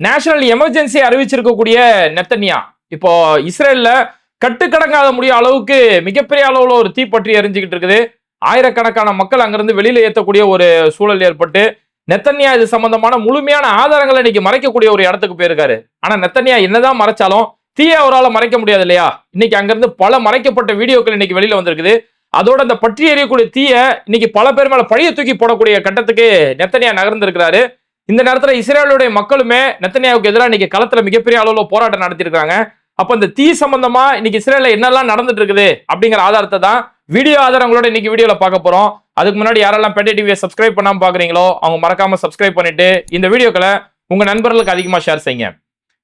National emergency அறிவிச்சிருக்கக்கூடிய நெத்தனியா. இப்போ இஸ்ரேல்ல கட்டுக்கடங்காத முடிய அளவுக்கு மிகப்பெரிய அளவுல ஒரு தீ பற்றி எரிஞ்சுக்கிட்டு இருக்குது. ஆயிரக்கணக்கான மக்கள் அங்கிருந்து வெளியில ஏற்றக்கூடிய ஒரு சூழல் ஏற்பட்டு நெத்தன்யா இது சம்பந்தமான முழுமையான ஆதாரங்களை இன்னைக்கு மறைக்கக்கூடிய ஒரு இடத்துக்கு போயிருக்காரு. ஆனா நெத்தன்யா என்னதான் மறைச்சாலும் தீய அவரால் மறைக்க முடியாது இல்லையா? இன்னைக்கு அங்கிருந்து பல மறைக்கப்பட்ட வீடியோக்கள் இன்னைக்கு வெளியில வந்திருக்குது. அதோட அந்த பற்றி எறியக்கூடிய தீய இன்னைக்கு பல பேர் மேல பழிய தூக்கி போடக்கூடிய கட்டத்துக்கு நெத்தனியா நகர்ந்திருக்கிறாரு. இந்த நேரத்தில் இஸ்ரேலுடைய மக்களுமே நெத்தனியாவுக்கு எதிராக இன்னைக்கு களத்தில் மிகப்பெரிய அளவில் போராட்டம் நடத்திருக்காங்க அப்போ இந்த தீ சம்பந்தமா இன்னைக்கு இஸ்ரேலில் என்னெல்லாம் நடந்துட்டு இருக்குது அப்படிங்கிற ஆதாரத்தை தான் வீடியோ ஆதாரங்களோட இன்னைக்கு வீடியோவில் பார்க்க போகிறோம் அதுக்கு முன்னாடி யாரெல்லாம் பெட்டை டிவியை சப்ஸ்கிரைப் பண்ணாமல் பார்க்குறீங்களோ அவங்க மறக்காம சப்ஸ்கிரைப் பண்ணிட்டு இந்த வீடியோக்களை உங்கள் நண்பர்களுக்கு அதிகமாக ஷேர் செய்யுங்க.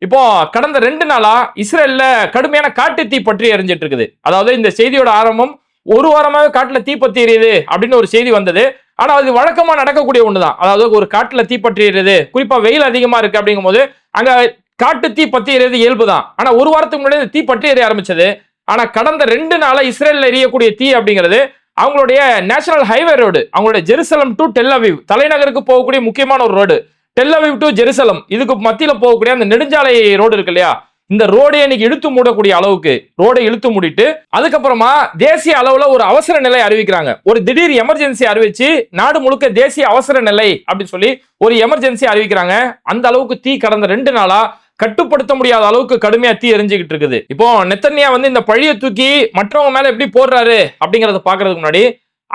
இப்போ கடந்த ரெண்டு நாளா இஸ்ரேல்ல கடுமையான காட்டு தீ பற்றி எரிஞ்சிட்டு இருக்குது. அதாவது இந்த செய்தியோட ஆரம்பம் ஒரு வாரமாக காட்டுல தீ பற்றி எரியுது அப்படின்னு ஒரு செய்தி வந்தது. ஆனால் அது வழக்கமாக நடக்கக்கூடிய ஒன்று தான் அதாவது ஒரு காட்டில் தீப்பற்றிடுறது குறிப்பாக வெயில் அதிகமாக இருக்குது அப்படிங்கும் போது அங்கே காட்டு தீ பத்தி இயல்பு தான் ஆனால் ஒரு வாரத்துக்கு முன்னாடி தீ பற்றி எரிய ஆரம்பிச்சது. ஆனால் கடந்த ரெண்டு நாளாக இஸ்ரேலில் எரியக்கூடிய தீ அப்படிங்கிறது அவங்களுடைய நேஷனல் ஹைவே ரோடு அவங்களுடைய ஜெருசலம் டு டெல்லவிவ் தலைநகருக்கு போகக்கூடிய முக்கியமான ஒரு ரோடு. டெல்லவிவ் டு ஜெருசலம் இதுக்கு மத்தியில் போகக்கூடிய அந்த நெடுஞ்சாலை ரோடு இருக்கு இல்லையா? இந்த ரோடை இன்னைக்கு இழுத்து மூடக்கூடிய அளவுக்கு ரோடை இழுத்து மூடிட்டு அதுக்கப்புறமா தேசிய அளவுல ஒரு அவசர நிலை அறிவிக்கிறாங்க. ஒரு திடீர் எமர்ஜென்சி அறிவிச்சு நாடு முழுக்க தேசிய அவசர நிலை அப்படின்னு சொல்லி ஒரு எமர்ஜென்சி அறிவிக்கிறாங்க. அந்த அளவுக்கு தீ கடந்த ரெண்டு நாளா கட்டுப்படுத்த முடியாத அளவுக்கு கடுமையா தீ எரிஞ்சுக்கிட்டு இருக்குது. இப்போ நெத்தன்யா வந்து இந்த பழிய தூக்கி மற்றவங்க மேல எப்படி போடுறாரு அப்படிங்கறத பாக்குறதுக்கு முன்னாடி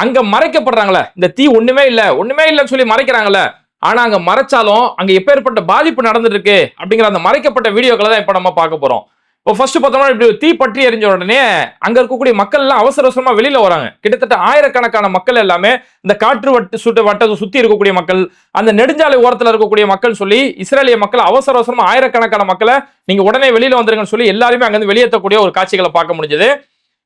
அங்க மறைக்கப்படுறாங்களே இந்த தீ ஒண்ணுமே இல்ல ஒண்ணுமே இல்லைன்னு சொல்லி மறைக்கிறாங்களே ஆனா அங்க மறைச்சாலும் அங்க எப்பேற்பட்ட பாதிப்பு நடந்துட்டு இருக்கு அப்படிங்கிற அந்த மறைக்கப்பட்ட வீடியோக்களை தான் இப்ப நம்ம பார்க்க போறோம். இப்போ ஃபர்ஸ்ட் பார்த்தோம்னா இப்படி தீ பற்றி எரிஞ்ச உடனே அங்க இருக்கக்கூடிய மக்கள் எல்லாம் அவசர அவசரமா வெளியில வராங்க. கிட்டத்தட்ட ஆயிரக்கணக்கான மக்கள் எல்லாமே இந்த காற்று வட்டு சுட்டு வட்டத்தை சுத்தி இருக்கக்கூடிய மக்கள் அந்த நெடுஞ்சாலை ஓரத்துல இருக்கக்கூடிய மக்கள் சொல்லி இஸ்ரேலிய மக்கள் அவசர அவசரமா ஆயிரக்கணக்கான மக்களை நீங்க உடனே வெளியில வந்துருங்கன்னு சொல்லி எல்லாருமே அங்கிருந்து வெளியேற்றக்கூடிய ஒரு காட்சிகளை பார்க்க முடிஞ்சது.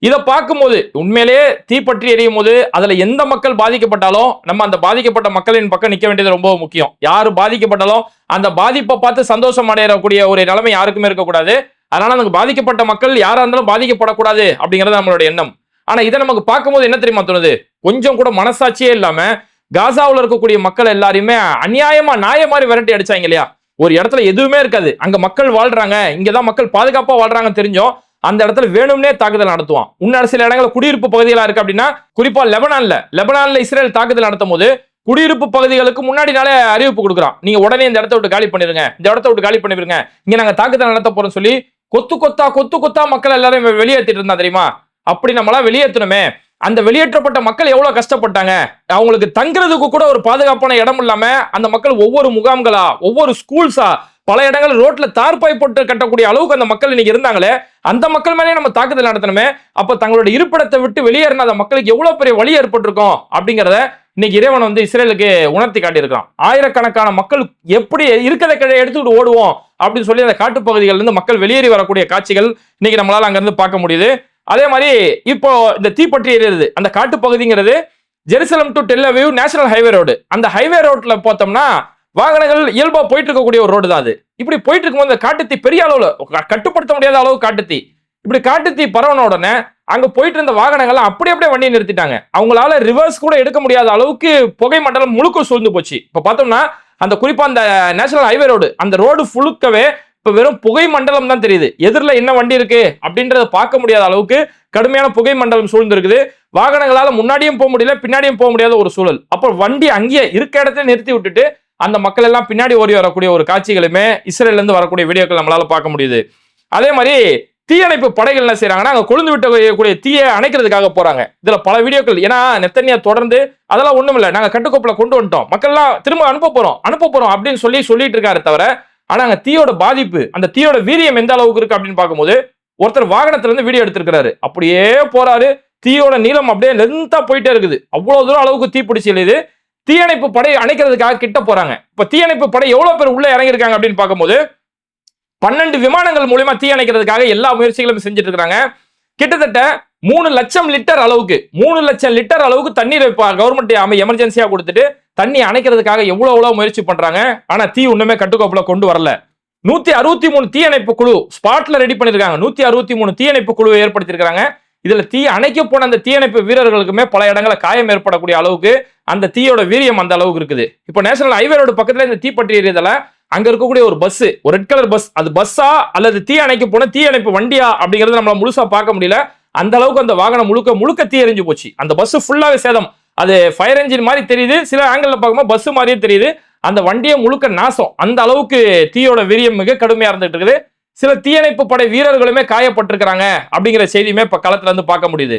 இதை பார்க்கும்போது உண்மையிலேயே தீப்பற்றி எரியும் போது அதுல எந்த மக்கள் பாதிக்கப்பட்டாலும் நம்ம அந்த பாதிக்கப்பட்ட மக்களின் பக்கம் நிக்க வேண்டியது ரொம்ப முக்கியம். யாரு பாதிக்கப்பட்டாலும் அந்த பாதிப்பை பார்த்து சந்தோஷம் அடையக்கூடிய ஒரு நிலைமை யாருக்குமே இருக்கக்கூடாது. அதனால நமக்கு பாதிக்கப்பட்ட மக்கள் யாரா இருந்தாலும் பாதிக்கப்படக்கூடாது அப்படிங்கிறது நம்மளோட எண்ணம். ஆனா இதை நமக்கு பார்க்கும்போது என்ன தெரியுமா தோணுது? கொஞ்சம் கூட மனசாட்சியே இல்லாம காசாவில் இருக்கக்கூடிய மக்கள் எல்லாரையுமே அநியாயமா நாய மாதிரி விரட்டி அடிச்சாங்க இல்லையா? ஒரு இடத்துல எதுவுமே இருக்காது. அங்க மக்கள் வாழ்றாங்க இங்கதான் மக்கள் பாதுகாப்பா வாழ்கிறாங்கன்னு தெரிஞ்சோம். அந்த இடத்துல வேணும்னே தாக்குதல் நடத்துவான். இன்னும் சில இடங்களில் குடியிருப்பு பகுதிகளாக இருக்கு அப்படின்னா குறிப்பா லெபனான்ல லெபனான்ல இஸ்ரேல் தாக்குதல் நடத்தும் போது குடியிருப்பு பகுதிகளுக்கு முன்னாடி நாளே அறிவிப்பு கொடுக்குறான். நீங்க உடனே இந்த இடத்த விட்டு காலி பண்ணிருங்க. இந்த இடத்த விட்டு காலி பண்ணிருங்க இங்க நாங்க தாக்குதல் நடத்த போறோம் சொல்லி கொத்து கொத்தா கொத்து கொத்தா மக்கள் எல்லாரும் வெளியேற்றிட்டு இருந்தா தெரியுமா? அப்படி நம்மளாம் வெளியேற்றணுமே அந்த வெளியேற்றப்பட்ட மக்கள் எவ்வளவு கஷ்டப்பட்டாங்க? அவங்களுக்கு தங்குறதுக்கு கூட ஒரு பாதுகாப்பான இடம் இல்லாம அந்த மக்கள் ஒவ்வொரு முகாம்களா ஒவ்வொரு ஸ்கூல்ஸா பல இடங்கள் ரோட்ல தார்பாய் போட்டு கட்டக்கூடிய அளவுக்கு அந்த மக்கள் இன்னைக்கு இருந்தாங்களே அந்த மக்கள் மேலே நம்ம தாக்குதல் நடத்தணுமே? அப்ப தங்களோட இருப்பிடத்தை விட்டு வெளியேறின அந்த மக்களுக்கு எவ்வளவு பெரிய வழி ஏற்பட்டிருக்கும் அப்படிங்கிறத இன்னைக்கு இறைவன் வந்து இஸ்ரேலுக்கு உணர்த்தி காட்டியிருக்கான் ஆயிரக்கணக்கான மக்கள் எப்படி இருக்கிறத கிழ எடுத்துக்கிட்டு ஓடுவோம் அப்படின்னு சொல்லி அந்த காட்டுப்பகுதிகள்ல இருந்து மக்கள் வெளியேறி வரக்கூடிய காட்சிகள் இன்னைக்கு நம்மளால அங்கிருந்து பார்க்க முடியுது. அதே மாதிரி இப்போ இந்த தீப்பற்றி எரியுது அந்த காட்டுப்பகுதிங்கிறது Jerusalem to Tel Aviv national highway road. அந்த ஹைவே ரோட்ல பார்த்தோம்னா வாகனங்கள் இயல்பாக போயிட்டு இருக்கக்கூடிய ஒரு ரோடு தான் அது. இப்படி போயிட்டு இருக்கும்போது அந்த காட்டுத்தீ பெரிய அளவில் கட்டுப்படுத்த முடியாத அளவு காட்டுத்தீ. இப்படி காட்டுத்தீ பரவன உடனே அங்கே போயிட்டு இருந்த வாகனங்கள்லாம் அப்படியே அப்படியே வண்டியை நிறுத்திட்டாங்க. அவங்களால ரிவர்ஸ் கூட எடுக்க முடியாத அளவுக்கு புகை மண்டலம் முழுக்க சூழ்ந்து போச்சு. இப்போ பார்த்தோம்னா அந்த குறிப்பாக அந்த நேஷனல் ஹைவே ரோடு அந்த ரோடு ஃபுழுக்கவே இப்போ வெறும் புகை மண்டலம் தான் தெரியுது. எதிரில் என்ன வண்டி இருக்கு அப்படின்றத பார்க்க முடியாத அளவுக்கு கடுமையான புகை மண்டலம் சூழ்ந்து இருக்குது முன்னாடியும் போக முடியல பின்னாடியும் போக முடியாத ஒரு சூழல். அப்போ வண்டி அங்கேயே இருக்க இடத்துல நிறுத்தி விட்டுட்டு அந்த மக்கள் எல்லாம் பின்னாடி ஓடி வரக்கூடிய ஒரு காட்சிகளுமே இஸ்ரேலேருந்து வரக்கூடிய வீடியோக்கள் நம்மளால பார்க்க முடியுது. அதே மாதிரி தீயணைப்பு படைகள் என்ன செய்யறாங்கன்னா அங்க கொழுந்து விட்டக்கூடிய தீயை அணைக்கிறதுக்காக போறாங்க. இதுல பல வீடியோக்கள். ஏன்னா நெத்தனியா தொடர்ந்து அதெல்லாம் ஒண்ணும் இல்லை நாங்க கட்டுக்கோப்புல கொண்டு வந்துட்டோம். மக்கள்லாம் திரும்ப அனுப்ப போறோம். அனுப்ப போறோம் அப்படின்னு சொல்லி சொல்லிட்டு இருக்காரு தவிர ஆனா அங்க தீயோட பாதிப்பு அந்த தீயோட வீரியம் எந்த அளவுக்கு இருக்கு அப்படின்னு பார்க்கும்போது ஒருத்தர் வாகனத்துல இருந்து வீடியோ எடுத்திருக்கிறாரு. அப்படியே போறாரு. தீயோட நீளம் அப்படியே லென்த்தா போயிட்டே இருக்குது. அவ்வளவு தூரம் அளவுக்கு தீ பிடிச்சி தீயணைப்பு படை அணைக்கிறதுக்காக கிட்ட போறாங்க. இப்ப தீயணைப்பு படை எவ்வளவு பேர் உள்ள இறங்கியிருக்காங்க அப்படின்னு பார்க்கும்போது பன்னெண்டு விமானங்கள் மூலியமா தீ அணைக்கிறதுக்காக எல்லா முயற்சிகளும் செஞ்சுட்டு இருக்கிறாங்க கிட்டத்தட்ட மூணு லட்சம் லிட்டர் அளவுக்கு மூணு லட்சம் லிட்டர் அளவுக்கு தண்ணீர் இப்போ கவர்மெண்ட் அமை எமர்ஜென்சியா கொடுத்துட்டு தண்ணி அணைக்கிறதுக்காக எவ்வளவு எவ்வளவு முயற்சி பண்றாங்க. ஆனா தீ ஒண்ணுமே கட்டுக்கோப்புல கொண்டு வரல. நூத்தி அறுபத்தி மூணு தீயணைப்பு குழு ஸ்பாட்ல ரெடி பண்ணிருக்காங்க. நூத்தி அறுபத்தி மூணு தீயணைப்பு குழுவை ஏற்படுத்தியிருக்காங்க இதுல தீ அணைக்க போன அந்த தீயணைப்பு வீரர்களுக்குமே பல இடங்களில் காயம் ஏற்படக்கூடிய அளவுக்கு அந்த தீயோட வீரியம் அந்த அளவுக்கு இருக்குது. இப்போ நேஷனல் ஹைவே ரோடு பக்கத்துல இந்த தீ பற்றி எரியதால அங்க இருக்கக்கூடிய ஒரு பஸ் ஒரு ரெட் கலர் பஸ் அது பஸ்ஸா அல்லது தீ அணைக்க போன தீ அணைப்பு வண்டியா அப்படிங்கிறது நம்மளால முழுசா பார்க்க முடியல. அந்த அளவுக்கு அந்த வாகனம் முழுக்க முழுக்க தீ எரிஞ்சு போச்சு. அந்த பஸ் ஃபுல்லாவே சேதம். அது ஃபயர் என்ஜின் மாதிரி தெரியுது. சில ஆங்கிள் பார்க்கும்போது பஸ் மாதிரியே தெரியுது. அந்த வண்டியை முழுக்க நாசம். அந்த அளவுக்கு தீயோட வீரியம் மிக கடுமையா இருந்துட்டு இருக்குது. சில தீயணைப்பு படை வீரர்களுமே காயப்பட்டிருக்கிறாங்க அப்படிங்கிற செய்தியுமே இப்ப களத்துல இருந்து பார்க்க முடியுது.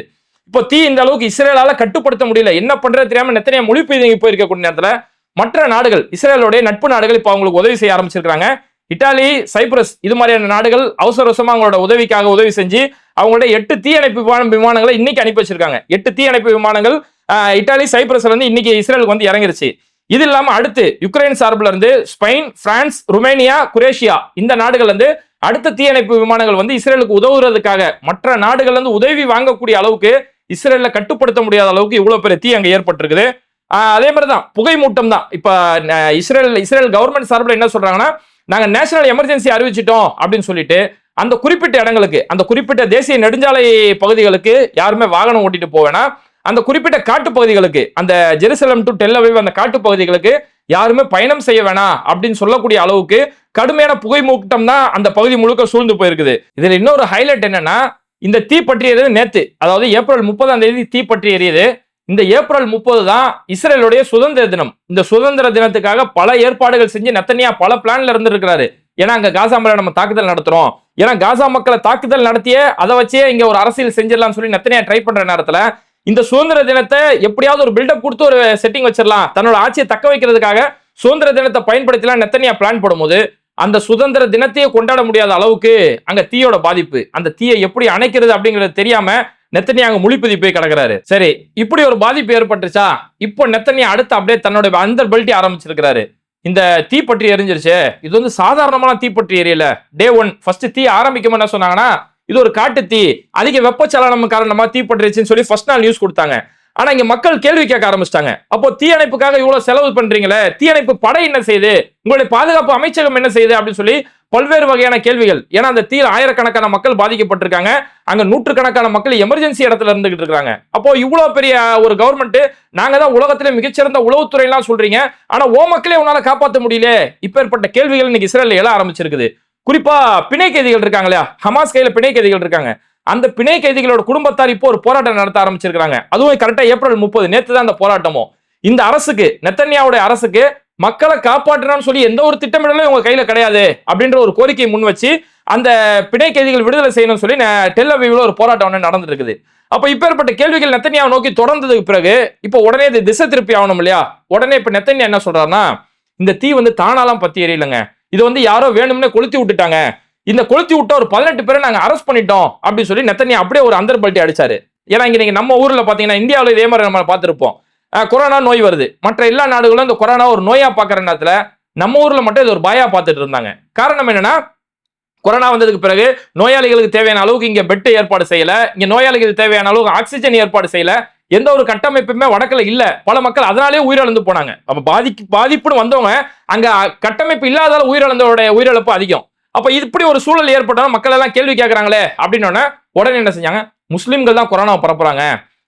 இப்போ தீ இந்த அளவுக்கு இஸ்ரேலால கட்டுப்படுத்த முடியல. என்ன பண்றது தெரியாம நெத்தனையா மொழி பெய்திங்க போயிருக்கக்கூடிய நேரத்துல மற்ற நாடுகள் இஸ்ரேலுடைய நட்பு நாடுகள் இப்போ அவங்களுக்கு உதவி செய்ய ஆரம்பிச்சிருக்காங்க இட்டாலி சைப்ரஸ் இது மாதிரியான நாடுகள் அவசர அவசரமா அவங்களோட உதவிக்காக உதவி செஞ்சு அவங்களோட எட்டு தீயணைப்பு விமானங்களை இன்னைக்கு அனுப்பி வச்சிருக்காங்க. எட்டு தீயணைப்பு விமானங்கள் இட்டாலி சைப்ரஸ்ல இருந்து இன்னைக்கு இஸ்ரேலுக்கு வந்து இறங்கிருச்சு. இது இல்லாம அடுத்து யுக்ரைன் சார்பில் இருந்து ஸ்பெயின் பிரான்ஸ் ருமேனியா குரேஷியா இந்த நாடுகள்ல இருந்து அடுத்த தீயணைப்பு விமானங்கள் வந்து இஸ்ரேலுக்கு உதவுறதுக்காக மற்ற நாடுகள்ல இருந்து உதவி வாங்கக்கூடிய அளவுக்கு இஸ்ரேல கட்டுப்படுத்த முடியாத அளவுக்கு இவ்வளவு பெரிய தீ அங்கே ஏற்பட்டிருக்குது. அதே மாதிரி தான் புகை மூட்டம் தான். இப்ப இஸ்ரேல் இஸ்ரேல் கவர்மெண்ட் சார்பில் என்ன சொல்றாங்கன்னா நாங்க நேஷனல் எமர்ஜென்சி அறிவிச்சிட்டோம் அப்படின்னு சொல்லிட்டு அந்த குறிப்பிட்ட இடங்களுக்கு அந்த குறிப்பிட்ட தேசிய நெடுஞ்சாலை பகுதிகளுக்கு யாருமே வாகனம் ஓட்டிட்டு போவேன்னா அந்த குறிப்பிட்ட காட்டு பகுதிகளுக்கு அந்த ஜெருசலம் டு டெல்லவிவ் அந்த காட்டு பகுதிகளுக்கு யாருமே பயணம் செய்ய வேணாம் அப்படின்னு சொல்லக்கூடிய அளவுக்கு கடுமையான புகை மூட்டம் தான் அந்த பகுதி முழுக்க சூழ்ந்து போயிருக்குது. இதுல இன்னொரு ஹைலைட் என்னன்னா இந்த தீ பற்றியது நேத்து அதாவது ஏப்ரல் முப்பதாம் தேதி தீ பற்றி எறியது. இந்த ஏப்ரல் முப்பது தான் இஸ்ரேலுடைய சுதந்திர தினம். இந்த சுதந்திர தினத்துக்காக பல ஏற்பாடுகள் செஞ்சு நத்தனியா பல பிளான்ல இருந்திருக்கிறாரு. ஏன்னா அங்க காசா மேல நம்ம தாக்குதல் நடத்துறோம். ஏன்னா காசா மக்களை தாக்குதல் நடத்திய அதை வச்சே இங்க ஒரு அரசியல் செஞ்சிடலாம்னு சொல்லி நத்தனியா ட்ரை பண்ற நேரத்துல இந்த சுதந்திர தினத்தை எப்படியாவது ஒரு பில்டப் கொடுத்து ஒரு செட்டிங் வச்சிடலாம். தன்னோட ஆட்சியை தக்க வைக்கிறதுக்காக சுதந்திர தினத்தை பயன்படுத்தலாம் நெத்தனியா பிளான் போடும்போது அந்த சுதந்திர தினத்தையே கொண்டாட முடியாத அளவுக்கு அங்க தீயோட பாதிப்பு. அந்த தீயை எப்படி அணைக்கிறது அப்படிங்கிறது தெரியாம நெத்தனியாக முழிப்பதி போய் கிடக்குறாரு. சரி இப்படி ஒரு பாதிப்பு ஏற்பட்டுச்சா இப்போ நெத்தனியா அடுத்து அப்படியே தன்னோட அந்த பெல்ட்டி ஆரம்பிச்சிருக்கிறாரு. இந்த தீப்பற்றி எரிஞ்சிருச்சு. இது வந்து சாதாரணமான தீப்பற்றி எரியல. டே ஒன் ஃபர்ஸ்ட் தீ ஆரம்பிக்கும் என்ன சொன்னாங்கன்னா இது ஒரு காட்டு தீ. அதிக வெப்பச்சலனம் காரணமா தீ சொல்லி ஃபர்ஸ்ட் நாள் நியூஸ் கொடுத்தாங்க. ஆனா இங்க மக்கள் கேள்வி கேட்க ஆரம்பிச்சிட்டாங்க. அப்போ தீயணைப்புக்காக இவ்வளவு செலவு பண்றீங்களே தீயணைப்பு படை என்ன செய்யுது உங்களுடைய பாதுகாப்பு அமைச்சகம் என்ன செய்யுது அப்படின்னு சொல்லி பல்வேறு வகையான கேள்விகள். ஏன்னா அந்த தீயில் ஆயிரக்கணக்கான மக்கள் பாதிக்கப்பட்டிருக்காங்க. அங்க நூற்றுக்கணக்கான மக்கள் எமர்ஜென்சி இடத்துல இருந்துகிட்டு இருக்காங்க. அப்போ இவ்வளவு பெரிய ஒரு கவர்மெண்ட் நாங்க தான் உலகத்திலே மிகச்சிறந்த உளவுத்துறை எல்லாம் சொல்றீங்க. ஆனா ஓ மக்களே உன்னால காப்பாற்ற முடியல. இப்பேற்பட்ட கேள்விகள் இன்னைக்கு இஸ்ரேல் எழ ஆரம்பிச்சிருக்குது. குறிப்பா பிணை கைதிகள் இருக்காங்க இல்லையா? ஹமாஸ் கையில பிணை கைதிகள் இருக்காங்க. அந்த பிணை கைதிகளோட குடும்பத்தார் இப்போ ஒரு போராட்டம் நடத்த ஆரம்பிச்சிருக்காங்க அதுவும் கரெக்டா ஏப்ரல் முப்பது நேற்று தான் அந்த போராட்டமும். இந்த அரசுக்கு நெத்தன்யாவுடைய அரசுக்கு மக்களை காப்பாற்றணும்னு சொல்லி எந்த ஒரு திட்டமிடலும் இவங்க கையில கிடையாது அப்படின்ற ஒரு கோரிக்கையை முன் வச்சு அந்த பிணை கைதிகள் விடுதலை செய்யணும்னு சொல்லி டெல்லவியூல ஒரு போராட்டம் ஒன்று நடந்துட்டு இருக்குது அப்ப இப்பேற்பட்ட கேள்விகள் நெத்தன்யாவை நோக்கி தொடர்ந்ததுக்கு பிறகு இப்போ உடனே இது திசை திருப்பி ஆகணும் இல்லையா? உடனே இப்ப நெத்தன்யா என்ன சொல்றாருன்னா இந்த தீ வந்து தானாலாம் பத்தி எரியலங்க. இது வந்து யாரோ வேணும்னே கொளுத்தி விட்டுட்டாங்க. இந்த கொளுத்தி விட்ட ஒரு பதினெட்டு பேரை நாங்கள் அரெஸ்ட் பண்ணிட்டோம் அப்படின்னு சொல்லி நெத்தனி அப்படியே ஒரு அந்தர் பல்ட்டி அடிச்சாரு. ஏன்னா இங்கே நீங்கள் நம்ம ஊரில் பார்த்தீங்கன்னா இந்தியாவில் இதே மாதிரி நம்ம பார்த்துருப்போம். கொரோனா நோய் வருது. மற்ற எல்லா நாடுகளும் இந்த கொரோனா ஒரு நோயாக பார்க்குற நேரத்தில் நம்ம ஊரில் மட்டும் இது ஒரு பயா பார்த்துட்டு இருந்தாங்க. காரணம் என்னன்னா கொரோனா வந்ததுக்கு பிறகு நோயாளிகளுக்கு தேவையான அளவுக்கு இங்கே பெட் ஏற்பாடு செய்யலை. இங்கே நோயாளிகளுக்கு தேவையான அளவுக்கு ஆக்சிஜன் ஏற்பாடு செய்யலை. எந்த ஒரு கட்டமைப்புமே வடக்கில் இல்லை. பல மக்கள் அதனாலே உயிரிழந்து போனாங்க. அப்போ பாதிக்கு பாதிப்புன்னு வந்தவங்க அங்கே கட்டமைப்பு இல்லாதால உயிரிழந்தவருடைய உயிரிழப்பு அதிகம். அப்ப இப்படி ஒரு சூழல் ஏற்பட்டாலும் மக்கள் எல்லாம் கேள்வி கேட்கறாங்களே அப்படின்னு உடனே என்ன செஞ்சாங்க? முஸ்லிம்கள் தான் கொரோனாவை பரப்புறாங்க.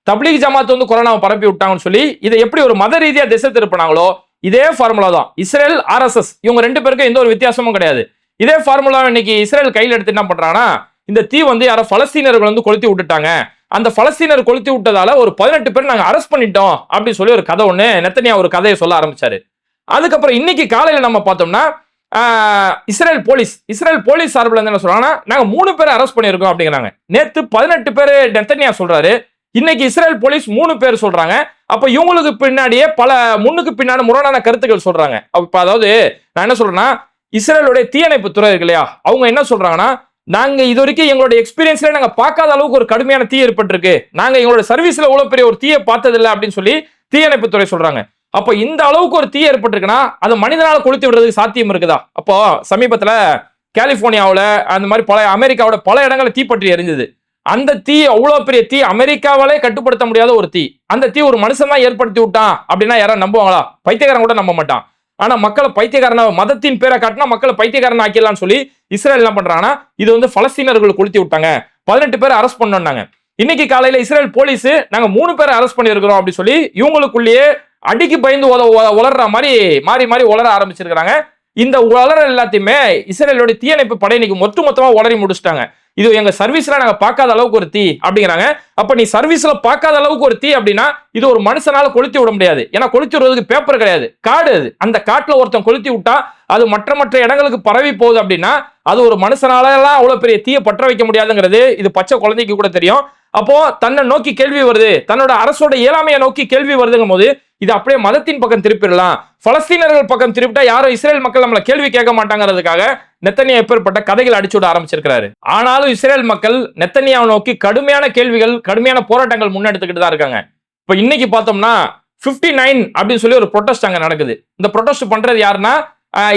தப்லீக் ஜமாத் வந்து கொரோனாவை பரப்பி விட்டாங்கன்னு சொல்லி இதை எப்படி ஒரு மத ரீதியா திசை திருப்பினாங்களோ இதே ஃபார்முலா தான். இஸ்ரேல் ஆர்எஸ்எஸ் இவங்க ரெண்டு பேருக்கும் எந்த ஒரு வித்தியாசமும் கிடையாது. இதே ஃபார்முலா இன்னைக்கு இஸ்ரேல் கையில் எடுத்து என்ன பண்றாங்கன்னா இந்த தீ வந்து யாரோ பலஸ்தீனர்கள் வந்து கொளுத்தி விட்டுட்டாங்க. அந்த பலஸ்தீனர் கொளுத்தி விட்டதால ஒரு பதினெட்டு பேர் நாங்கள் அரெஸ்ட் பண்ணிட்டோம் அப்படின்னு சொல்லி ஒரு கதை ஒன்று நெத்தனியா ஒரு கதையை சொல்ல ஆரம்பிச்சாரு. அதுக்கப்புறம் இன்னைக்கு காலையில நம்ம பார்த்தோம்னா இஸ்ரேல் போலீஸ் இஸ்ரேல் போலீஸ் சார்பில் வந்து என்ன சொல்றாங்கன்னா நாங்கள் மூணு பேரை அரெஸ்ட் பண்ணியிருக்கோம் அப்படிங்கிறாங்க. நேற்று பதினெட்டு பேர் நெத்தனியா சொல்றாரு. இன்னைக்கு இஸ்ரேல் போலீஸ் மூணு பேர் சொல்றாங்க. அப்ப இவங்களுக்கு பின்னாடியே பல முன்னுக்கு பின்னாடி முரணான கருத்துக்கள் சொல்றாங்க. அப்ப அதாவது நான் என்ன சொல்றேன்னா இஸ்ரேலுடைய தீயணைப்பு துறை இருக்கு இல்லையா? அவங்க என்ன சொல்றாங்கன்னா நாங்க இது வரைக்கும் எங்களோட எக்ஸ்பீரியன்ஸ்ல நாங்க பார்க்காத அளவுக்கு ஒரு கடுமையான தீ ஏற்பட்டிருக்கு. நாங்க எங்களோட சர்வீஸ்ல இவ்வளவு பெரிய ஒரு தீயை பார்த்ததில்லை அப்படின்னு சொல்லி தீயணைப்பு துறை சொல்றாங்க. அப்ப இந்த அளவுக்கு ஒரு தீ ஏற்பட்டிருக்குன்னா அது மனிதனால கொளுத்தி விடுறதுக்கு சாத்தியம் இருக்குதா? அப்போ சமீபத்துல கலிபோர்னியாவில் அந்த மாதிரி பல அமெரிக்காவோட பல இடங்களில் தீப்பற்றி எரிஞ்சது. அந்த தீ அவ்வளோ பெரிய தீ அமெரிக்காவாலே கட்டுப்படுத்த முடியாத ஒரு தீ. அந்த தீ ஒரு மனுஷன் தான் ஏற்படுத்தி விட்டான் அப்படின்னா யாரும் நம்புவாங்களா? பைத்தியக்காரன் கூட நம்ப மாட்டான். ஆனால் மக்களை பைத்தியக்காரன மதத்தின் பேரை காட்டினா மக்களை பைத்தியக்காரன் ஆக்கிடலாம்னு சொல்லி இஸ்ரேல் என்ன பண்ணுறாங்கன்னா இது வந்து பலஸ்தீனர்கள் கொளுத்தி விட்டாங்க. பதினெட்டு பேரை அரெஸ்ட் பண்ணோம்னாங்க. இன்னைக்கு காலையில் இஸ்ரேல் போலீஸ் நாங்கள் மூணு பேரை அரெஸ்ட் பண்ணியிருக்கிறோம் அப்படின்னு சொல்லி இவங்களுக்குள்ளேயே அடிக்கு பயந்து உத உளர்ற மாதிரி மாறி மாறி உளர ஆரம்பிச்சிருக்கிறாங்க. இந்த உளற எல்லாத்தையுமே இஸ்ரேலோட தீயணைப்பு படை இன்னைக்கு மொத்த மொத்தமா உளறி முடிச்சிட்டாங்க. இது எங்க சர்வீஸ்ல நாங்க பார்க்காத அளவுக்கு ஒரு தீ அப்படிங்கிறாங்க. அப்ப நீ சர்வீஸ்ல பார்க்காத அளவுக்கு ஒரு தீ அப்படின்னா இது ஒரு மனுஷனால கொளுத்தி விட முடியாது. ஏன்னா கொளுத்தி விடுறதுக்கு பேப்பர் கிடையாது. காடு அது. அந்த காட்டுல ஒருத்தன் கொளுத்தி விட்டா அது மற்ற மற்ற இடங்களுக்கு பரவி போகுது அப்படின்னா அது ஒரு மனுஷனால எல்லாம் அவ்வளவு பெரிய தீயை பற்ற வைக்க முடியாதுங்கிறது இது பச்சை குழந்தைக்கு கூட தெரியும். அப்போ தன்னை நோக்கி கேள்வி வருது. தன்னோட அரசோட இயலாமையை நோக்கி கேள்வி வருதுங்கும் போது இது அப்படியே மதத்தின் பக்கம் திருப்பிடலாம். பலஸ்தீனர்கள் பக்கம் திருப்பிட்டா யாரும் இஸ்ரேல் மக்கள் நம்மளை கேள்வி கேட்க மாட்டாங்கிறதுக்காக நெத்தனியா எப்பேற்பட்ட கதைகள் அடிச்சு விட ஆரம்பிச்சிருக்கிறாரு. ஆனாலும் இஸ்ரேல் மக்கள் நெத்தனியாவை நோக்கி கடுமையான கேள்விகள் கடுமையான போராட்டங்கள் முன்னெடுத்துக்கிட்டு தான் இருக்காங்க. இப்போ இன்னைக்கு பார்த்தோம்னா 59 நைன் அப்படின்னு சொல்லி ஒரு ப்ரொட்டஸ்ட் அங்கே நடக்குது. இந்த ப்ரொட்டஸ்ட் பண்றது யாருன்னா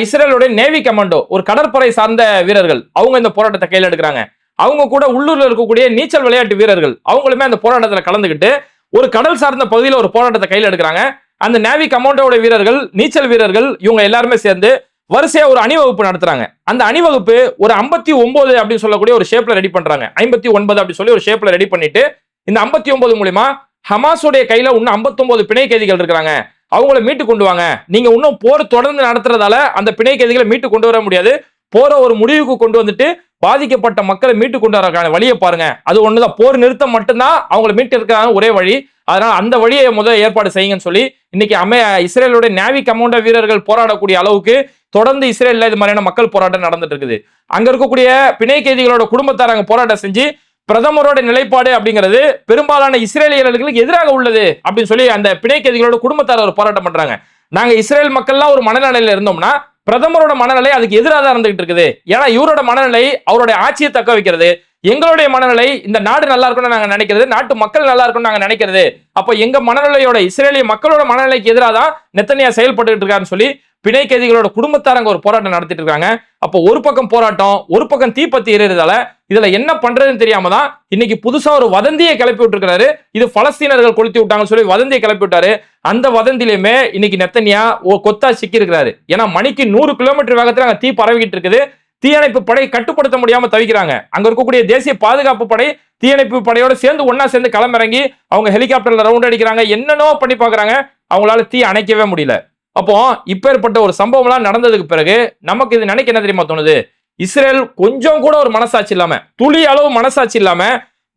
இஸ்ரேலுடைய நேவி கமாண்டோ ஒரு கடற்படை சார்ந்த வீரர்கள். அவங்க இந்த போராட்டத்தை கையில் எடுக்கிறாங்க. அவங்க கூட உள்ளூர்ல இருக்கக்கூடிய நீச்சல் விளையாட்டு வீரர்கள். அவங்களுமே அந்த போராட்டத்தில் கலந்துக்கிட்டு ஒரு கடல் சார்ந்த பகுதியில் ஒரு போராட்டத்தை கையில் எடுக்கிறாங்க. அந்த நேவி கமாண்டோட வீரர்கள் நீச்சல் வீரர்கள் இவங்க எல்லாருமே சேர்ந்து வரிசையா ஒரு அணிவகுப்பு நடத்துறாங்க. அந்த அணிவகுப்பு ஒரு ஐம்பத்தி ஒன்பது அப்படின்னு சொல்லக்கூடிய ஒரு ஷேப்ல ரெடி பண்றாங்க. ஐம்பத்தி ஒன்பது அப்படி சொல்லி ஒரு ஷேப்ல ரெடி பண்ணிட்டு இந்த ஐம்பத்தி ஒன்பது மூலியமா ஹமாஸுடைய கையில இன்னும் 59 பிணை கைதிகள் இருக்கிறாங்க. அவங்கள மீட்டு கொண்டு வாங்க. நீங்க இன்னும் போர் தொடர்ந்து நடத்துறதால அந்த பிணை கைதிகளை மீட்டு கொண்டு வர முடியாது. போற ஒரு முடிவுக்கு கொண்டு வந்துட்டு பாதிக்கப்பட்ட மக்களை மீட்டு கொண்டு வரக்கான வழியை பாருங்க. அது ஒண்ணுதான். போர் நிறுத்தம் மட்டும்தான் அவங்கள மீட்டு இருக்கிறாங்க ஒரே வழி. அதனால அந்த வழியை முதல் ஏற்பாடு செய்யுங்கன்னு சொல்லி இன்னைக்கு அமே இஸ்ரேலுடைய நேவி கமாண்டோ வீரர்கள் போராடக்கூடிய அளவுக்கு தொடர்ந்து இஸ்ரேல்ல இது மாதிரியான மக்கள் போராட்டம் நடந்துட்டு இருக்குது. அங்க இருக்கக்கூடிய பிணை கைதிகளோட குடும்பத்தார் அங்க போராட்டம் செஞ்சு பிரதமரோட நிலைப்பாடு அப்படிங்கிறது பெரும்பாலான இஸ்ரேலியர்களுக்கு எதிராக உள்ளது அப்படின்னு சொல்லி அந்த பிணை கைதிகளோட குடும்பத்தார் ஒரு போராட்டம் பண்றாங்க. நாங்க இஸ்ரேல் மக்கள்லாம் ஒரு மனநிலையில இருந்தோம்னா பிரதமரோட மனநிலை அதுக்கு எதிராக தான் இருந்துகிட்டு இருக்குது. ஏன்னா இவரோட மனநிலை அவருடைய ஆட்சியை தக்க வைக்கிறது. எங்களுடைய மனநிலை இந்த நாடு நல்லா இருக்கும்னு நாங்க நினைக்கிறது நாட்டு மக்கள் நல்லா இருக்கும்னு நாங்க நினைக்கிறது. அப்ப எங்க மனநிலையோட இஸ்ரேலிய மக்களோட மனநிலைக்கு எதிராக தான் நெத்தனியா செயல்பட்டு இருக்காருன்னு சொல்லி பிணை கைதிகளோட குடும்பத்தாரங்க ஒரு போராட்டம் நடத்திட்டு இருக்காங்க. அப்போ ஒரு பக்கம் போராட்டம் ஒரு பக்கம் தீப்பத்தி எறியறதால இதுல என்ன பண்றதுன்னு தெரியாம தான் இன்னைக்கு புதுசா ஒரு வதந்தியை கிளப்பி விட்டுருக்காரு இது பலஸ்தீனர்கள் கொளுத்தி விட்டாங்கன்னு சொல்லி வதந்தியை கிளப்பி விட்டாரு. அந்த வதந்திலையுமே இன்னைக்கு நெத்தனியா ஓ கொத்தா சிக்கி இருக்கிறாரு. ஏன்னா மணிக்கு நூறு கிலோமீட்டர் வேகத்துல அங்க தீ பரவிக்கிட்டு இருக்குது. தீயணைப்பு படை கட்டுப்படுத்த முடியாம தவிக்கிறாங்க. அங்க இருக்கக்கூடிய தேசிய பாதுகாப்பு படை தீயணைப்பு படையோட சேர்ந்து ஒன்னா சேர்ந்து களமிறங்கி அவங்க ஹெலிகாப்டர்ல ரவுண்ட் அடிக்கிறாங்க. என்னென்னோ பண்ணி பாக்குறாங்க அவங்களால தீ அணைக்கவே முடியல. அப்போ இப்பேற்பட்ட ஒரு சம்பவம்லாம் நடந்ததுக்கு பிறகு நமக்கு இது நினைக்க என்ன தெரியுமா தோணுது? இஸ்ரேல் கொஞ்சம் கூட ஒரு மனசாட்சி இல்லாம துளி அளவு மனசாட்சி இல்லாம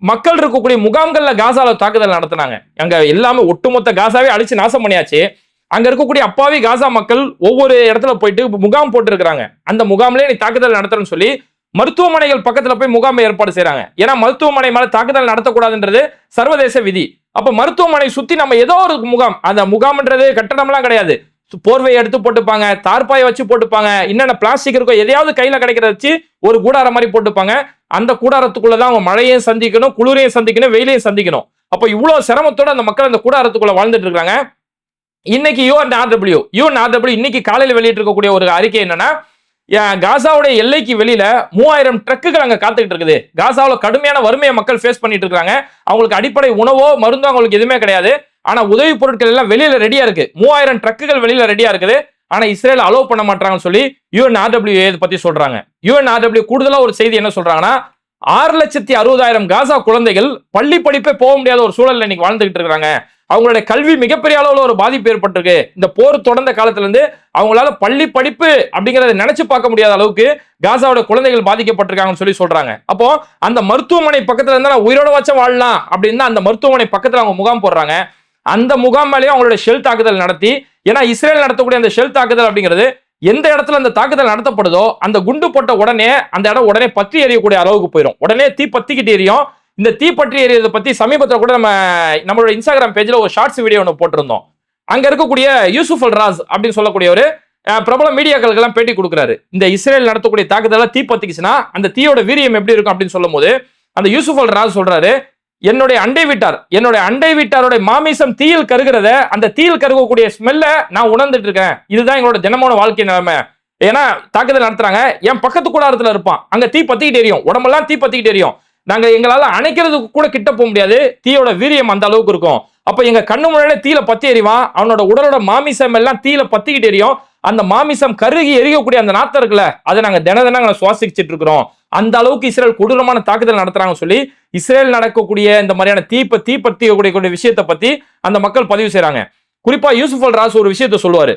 மக்கள் இருக்கக்கூடிய முகாம்கள்ல காசால தாக்குதல் நடத்தினாங்க. அங்க எல்லாமே ஒட்டுமொத்த காசாவே அழிச்சு நாசம் பண்ணியாச்சு. அங்க இருக்கக்கூடிய அப்பாவி காசா மக்கள் ஒவ்வொரு இடத்துல போயிட்டு முகாம் போட்டுருக்கிறாங்க. அந்த முகாம்லயே நீ தாக்குதல் நடத்துறேன்னு சொல்லி மருத்துவமனைகள் பக்கத்துல போய் முகாமை ஏற்பாடு செய்யறாங்க ஏன்னா மருத்துவமனை மேல தாக்குதல் நடத்தக்கூடாதுன்றது சர்வதேச விதி. அப்ப மருத்துவமனை சுத்தி நம்ம ஏதோ ஒரு முகாம் அந்த முகாம்ன்றது கட்டடம்லாம் கிடையாது. போர்வை போர்வையை எடுத்து போட்டுப்பாங்க தார்பாயை வச்சு போட்டுப்பாங்க என்னென்ன பிளாஸ்டிக் இருக்கோ எதையாவது கையில் கிடைக்கிறத வச்சு ஒரு கூடாரம் மாதிரி போட்டுப்பாங்க. அந்த கூடாரத்துக்குள்ளதான் அவங்க மழையும் சந்திக்கணும் குளிரையும் சந்திக்கணும் வெயிலையும் சந்திக்கணும். அப்போ இவ்வளோ சிரமத்தோட அந்த மக்கள் அந்த கூடாரத்துக்குள்ள வாழ்ந்துட்டு இருக்காங்க. இன்னைக்கு யூஎன் ஆர்டபிள்யூ யூஎன் ஆர்டபிள்யூ இன்னைக்கு காலையில் வெளியிட்டு இருக்கக்கூடிய ஒரு அறிக்கை என்னன்னா காசாவுடைய எல்லைக்கு வெளியில மூவாயிரம் ட்ரக்குகள் அங்க காத்துக்கிட்டு இருக்குது. காசாவில் கடுமையான வறுமையை மக்கள் ஃபேஸ் பண்ணிட்டு இருக்காங்க. அவங்களுக்கு அடிப்படை உணவோ மருந்தோ அவங்களுக்கு எதுவுமே கிடையாது. ஆனா உதவி பொருட்கள் எல்லாம் வெளியில ரெடியா இருக்கு. மூவாயிரம் ட்ரக்குகள் வெளியில ரெடியா இருக்குது. ஆனா இஸ்ரேல் அலோவ் பண்ண மாட்டாங்கன்னு சொல்லி யூஎன் ஆர்டபிள்யூ இதை பத்தி சொல்றாங்க. யூஎன் ஆர்டபிள்யூ கூடுதலா ஒரு செய்தி என்ன சொல்றாங்கன்னா ஆறு லட்சத்தி அறுபதாயிரம் காசா குழந்தைகள் பள்ளி படிப்பே போக முடியாத ஒரு சூழல்ல இன்னைக்கு வாழ்ந்துகிட்டு இருக்காங்க அவங்களுடைய கல்வி மிகப்பெரிய அளவுல ஒரு பாதிப்பு ஏற்பட்டிருக்கு. இந்த போர் தொடர்ந்த காலத்துல இருந்து அவங்களால பள்ளி படிப்பு அப்படிங்கறத நினைச்சு பார்க்க முடியாத அளவுக்கு காசாவோட குழந்தைகள் பாதிக்கப்பட்டிருக்காங்கன்னு சொல்லி சொல்றாங்க. அப்போ அந்த மருத்துவமனை பக்கத்துல இருந்தா நான் உயிரோட வச்ச வாழலாம் அப்படின்னு அந்த மருத்துவமனை பக்கத்துல அவங்க முகாம் போடுறாங்க. அந்த முகாம் மேலேயும் அவங்களுடைய ஷெல் தாக்குதல் நடத்தி ஏன்னா இஸ்ரேல் நடத்தக்கூடிய அந்த ஷெல் தாக்குதல் அப்படிங்கிறது எந்த இடத்துல அந்த தாக்குதல் நடத்தப்படுதோ அந்த குண்டு போட்ட உடனே அந்த இடம் உடனே பற்றி எரியக்கூடிய அளவுக்கு போயிடும் உடனே தீ பத்திக்கிட்டு எரியும். இந்த தீ பற்றி எரியதை பத்தி சமீபத்தில் கூட நம்ம நம்மளோட இன்ஸ்டாகிராம் பேஜ்ல ஒரு ஷார்ட்ஸ் வீடியோ ஒன்று போட்டிருந்தோம். அங்க இருக்கக்கூடிய யூசுஃப் அல் ராஸ் அப்படின்னு சொல்லக்கூடிய ஒரு பிரபல மீடியாக்களுக்கெல்லாம் பேட்டி கொடுக்குறாரு. இந்த இஸ்ரேல் நடத்தக்கூடிய தாக்குதலாம் தீ பத்திக்குச்சுன்னா அந்த தீயோட வீரியம் எப்படி இருக்கும் அப்படின்னு சொல்லும் போது அந்த யூசுஃபல் அல் ராஸ் சொல்றாரு என்னுடைய அண்டை வீட்டார் என்னுடைய அண்டை வீட்டாருடைய மாமிசம் தீயில் கருகிறத அந்த தீயில் கருகக்கூடிய ஸ்மெல்ல நான் உணர்ந்துட்டு இருக்கேன். இதுதான் எங்களோட தினமான வாழ்க்கை நிலைமை. ஏன்னா தாக்குதல் நடத்துறாங்க. என் பக்கத்து கூடாரத்துல இருப்பான். அங்க தீ பத்திக்கிட்டு எரியும். உடம்பெல்லாம் தீ பத்திக்கிட்டு எரியும். நாங்க எங்களால அணைக்கிறதுக்கு கூட கிட்ட போக முடியாது. தீயோட வீரியம் அந்த அளவுக்கு இருக்கும். அப்ப எங்க கண்ணு முன்னாடி தீல பத்தி எறிவான் அவனோட உடலோட மாமிசம் எல்லாம் தீல பத்திக்கிட்டு எரியும். அந்த மாமிசம் கருகி எரியக்கூடிய அந்த நாத்தம் இருக்குல்ல அதை நாங்க தின தினம் சுவாசிச்சுட்டு இருக்கிறோம். அந்த அளவுக்கு இஸ்ரேல் கொடூரமான தாக்குதல் நடத்துறாங்க சொல்லி இஸ்ரேல் நடக்கக்கூடிய இந்த மாதிரியான தீப்ப தீப்பற்றியக்கூடிய கூடிய விஷயத்தை பத்தி அந்த மக்கள் பதிவு செய்யறாங்க குறிப்பா யூசுப் அல் ராஸ் ஒரு விஷயத்த சொல்லுவாரு.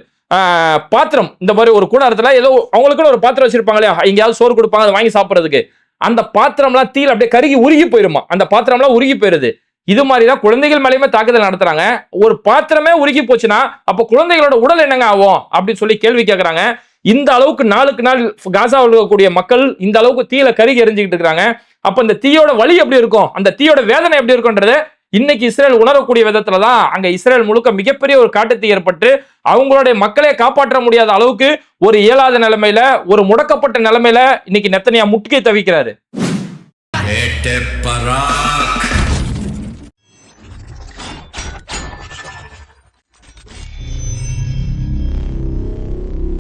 பாத்திரம் இந்த மாதிரி ஒரு கூடாரத்துல ஏதோ அவங்களுக்குன்னு ஒரு பாத்திரம் வச்சிருப்பாங்களே இல்லையா எங்கேயாவது சோறு கொடுப்பாங்க அதை வாங்கி சாப்பிட்றதுக்கு. அந்த பாத்திரம்லாம் தீல அப்படியே கருகி உருகி போயிருமா? அந்த பாத்திரம்லாம் உருகி போயிருது. இது மாதிரி தான் குழந்தைகள் மேலேயுமே தாக்குதல் நடத்துறாங்க. ஒரு பாத்திரமே உருகி போச்சுன்னா அப்ப குழந்தைகளோட உடல் என்னங்க ஆகும்? அப்படின்னு சொல்லி கேள்வி கேட்கறாங்க இந்த அளவுக்கு நாளுக்கு நாள் காசாவில் இருக்கக்கூடிய மக்கள் இந்த அளவுக்கு தீயில கருகி எரிஞ்சுக்கிட்டு இருக்காங்க அப்ப இந்த தீயோட வலி எப்படி இருக்கும்? அந்த தீயோட வேதனை எப்படி இருக்கும்ன்றது இன்னைக்கு இஸ்ரேல் உணரக்கூடிய விதத்துல தான் அங்க இஸ்ரேல் முழுக்க மிகப்பெரிய ஒரு காட்டுத்தீ ஏற்பட்டு அவங்களுடைய மக்களை காப்பாற்ற முடியாத அளவுக்கு ஒரு இயலாத நிலைமையில ஒரு முடக்கப்பட்ட நிலைமையில இன்னைக்கு நெத்தனியா முட்டுக்கை தவிக்கிறாரு.